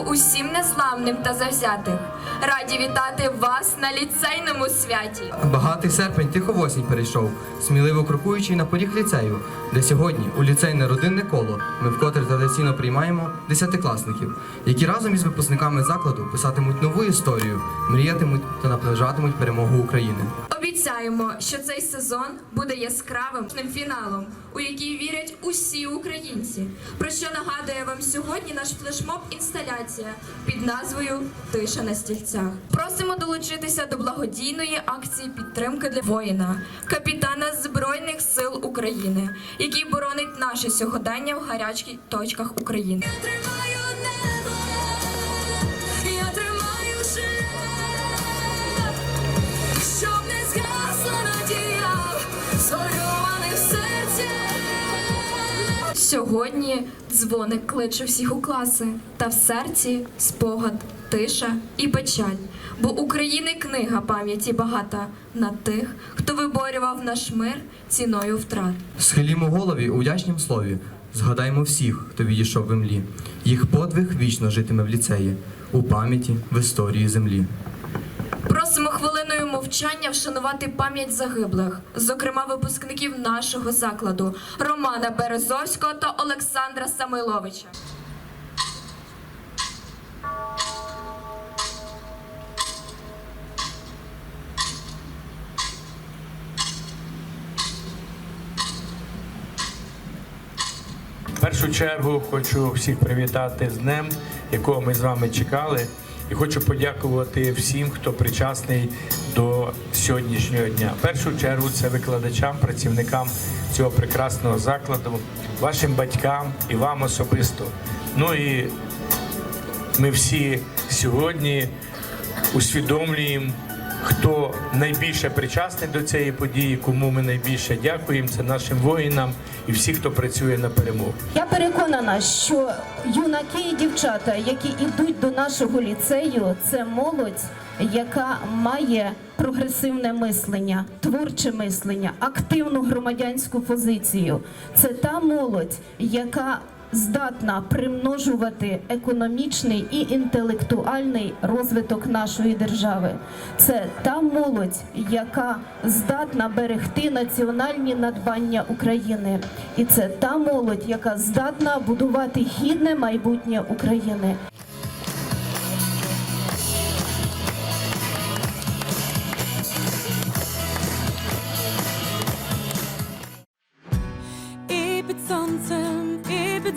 усім незламним та завзятих. Раді вітати вас на ліцейному святі. Багатий серпень тихо в осінь перейшов, сміливо крокуючи на поріг ліцею, де сьогодні у ліцейне родинне коло ми вкотре традиційно приймаємо десятикласників, які разом із випускниками закладу писатимуть нову історію, мріятимуть та наближатимуть перемогу України. Обіцяємо, що цей сезон буде яскравим фіналом, у який вірять усі українці. Про що нагадує вам сьогодні наш флешмоб інсталяція під назвою Тиша на стільцях. Просимо долучитися до благодійної акції підтримки для воїна, капітана Збройних сил України, який боронить наше сьогодення в гарячих точках України. Згорюваних в серці. Сьогодні дзвоник кличе всіх у класи, та в серці спогад, тиша і печаль. Бо України книга пам'яті багата на тих, хто виборював наш мир ціною втрат. Схилімо голові у вдячнім слові, згадаймо всіх, хто відійшов в імлі. Їх подвиг вічно житиме в ліцеї, у пам'яті, в історії землі. Просимо хвилиною мовчання вшанувати пам'ять загиблих, зокрема випускників нашого закладу Романа Березовського та Олександра Самойловича. В першу чергу хочу всіх привітати з днем, якого ми з вами чекали. І хочу подякувати всім, хто причасний до сьогоднішнього дня. В першу чергу це викладачам, працівникам цього прекрасного закладу, вашим батькам і вам особисто. Ну і ми всі сьогодні усвідомлюємо, хто найбільше причасний до цієї події, кому ми найбільше дякуємо. Це нашим воїнам і всі, хто працює на перемогу. Я переконана, що юнаки і дівчата, які йдуть до нашого ліцею, це молодь, яка має прогресивне мислення, творче мислення, активну громадянську позицію. Це та молодь, яка здатна примножувати економічний і інтелектуальний розвиток нашої держави. Це та молодь, яка здатна берегти національні надбання України. І це та молодь, яка здатна будувати гідне майбутнє України.